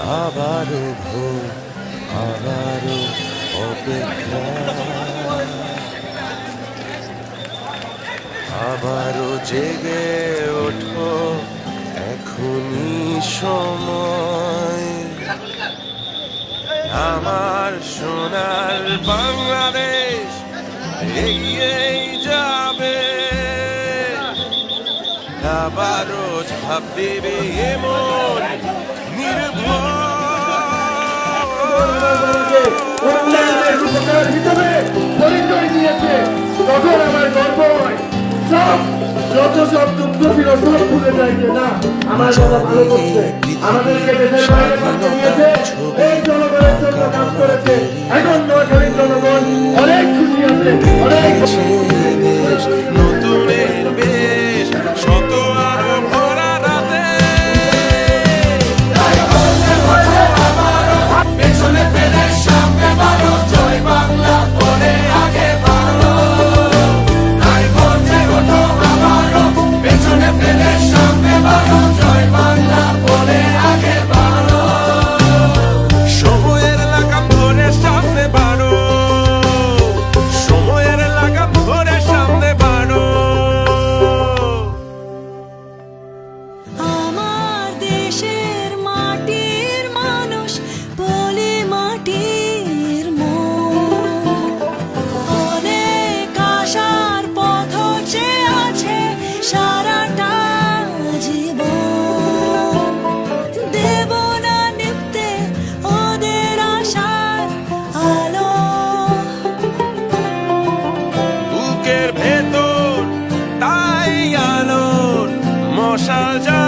আবারও ভোর, আবারও অপেক্ষা। আবারও জেগে ওঠো, এখনই সময়। আমার সোনার বাংলাদেশ এগিয়েই যাবে। আবারও দেবে এমন নির্ভয় তখন আমার যত সব দুঃখ না, আমার আমাদেরকে দেশের বাইরে পাঠিয়ে দিয়েছে, এই জনগণের জন্য কাজ করেছে। 上家。